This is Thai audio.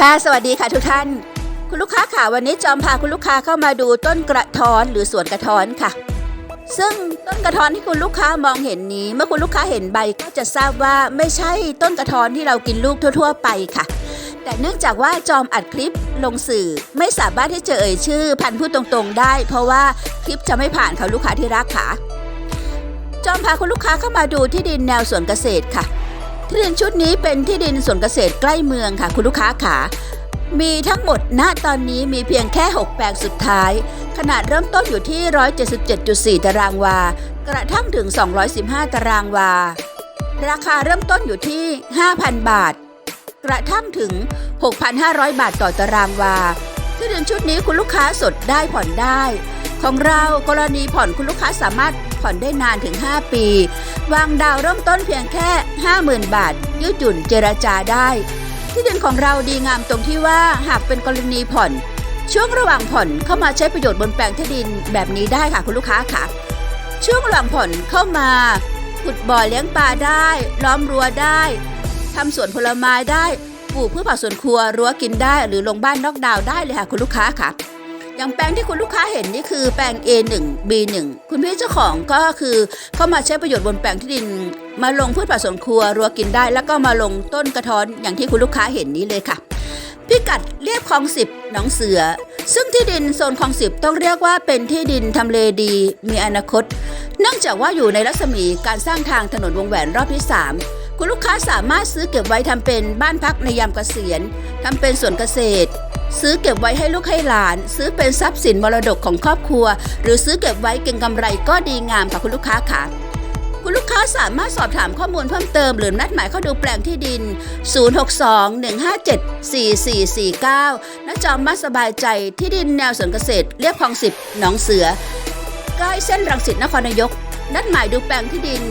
ค่ะสวัสดีค่ะทุกท่าน คุณลูกค้าค่ะวันนี้จอมพาคุณลูกค้าเข้ามาดูต้นกระท้อนหรือสวนกระท้อนค่ะ ซึ่งต้นกระท้อนที่คุณลูกค้ามองเห็นนี้ เมื่อคุณลูกค้าเห็นใบก็จะทราบว่าไม่ใช่ต้นกระท้อนที่เรากินลูกทั่ว ๆ ไปค่ะ แต่เนื่องจากว่าจอมอัดคลิปลงสื่อไม่สามารถที่จะเอ่ยชื่อ พันธุ์พูดตรงๆ ได้ เพราะว่าคลิปจะไม่ผ่านค่ะลูกค้าที่รักค่ะจอมพาคุณลูกค้าเข้ามาดูที่ดินแนวสวนเกษตรค่ะ ที่ดินชุดนี้เป็นที่ดินสวนเกษตรใกล้เมืองค่ะ คุณลูกค้าขามีทั้งหมดณตอนนี้มีเพียงแค่ 6 แปลงสุดท้าย ขนาดเริ่มต้นอยู่ที่ 177.4 ตารางวา กระทั่งถึง 215 ตารางวา ราคาเริ่มต้นอยู่ที่ 5,000 บาท กระทั่งถึง 6,500 บาทต่อตารางวาที่ดินชุดนี้คุณลูกค้าสดได้ผ่อนได้ ของเรากรณีผ่อนคุณลูกค้าสามารถผ่อนได้นานถึง 5 ปี วางดาวเริ่มต้นเพียงแค่ 50,000 บาท ยืดหยุ่นเจราจาได้ ที่ดินของเราดีงามตรงที่ว่าหากเป็นกรณีผ่อน ช่วงระหว่างผ่อนเข้ามาใช้ประโยชน์บนแปลงที่ดินแบบนี้ได้ค่ะคุณลูกค้าค่ะ ช่วงระหว่างผ่อนเข้ามาขุดบ่อเลี้ยงปลาได้ ล้อมรั้วได้ทำสวนผลไม้ได้ปลูกพืชผักสวนครัวรั้วกินได้ หรือลงบ้านนอกดาวได้เลยค่ะคุณลูกค้าค่ะ อย่างแปลงที่คุณลูกค้าเห็นนี่คือแปลง A1 B1 คุณพี่เจ้าของก็คือเข้ามาใช้ประโยชน์บนแปลงที่ดิน มาลงพืชผักสวนครัวรัวกินได้ แล้วก็มาลงต้นกระท้อนอย่างที่คุณลูกค้าเห็นนี้เลยค่ะพิกัดเรียบคลองสิบหนองเสือ ซึ่งที่ดินโซนคลองสิบต้องเรียกว่าเป็นที่ดินทำเลดี มีอนาคต เนื่องจากว่าอยู่ในรัศมีการสร้างทางถนนวงแหวนรอบที่ 3 คุณลูกค้าสามารถซื้อเก็บไว้ทำเป็นบ้านพักในยามเกษียณทำเป็นสวนเกษตร ซื้อเก็บไว้ให้ลูกให้หลาน ซื้อเป็นทรัพย์สินมรดกของครอบครัว หรือซื้อเก็บไว้เก็งกำไรก็ดีงามค่ะคุณลูกค้าค่ะคุณลูกค้าสามารถสอบถามข้อมูลเพิ่มเติมหรือนัดหมายเข้าดูแปลงที่ดิน 062-157-4449 ณ จอมมัสสบายใจที่ดินแนวสวนเกษตรเรียบคลองสิบหนองเสือ ใกล้เส้นรังสิตนครนายก นัดหมายดูแปลงที่ดิน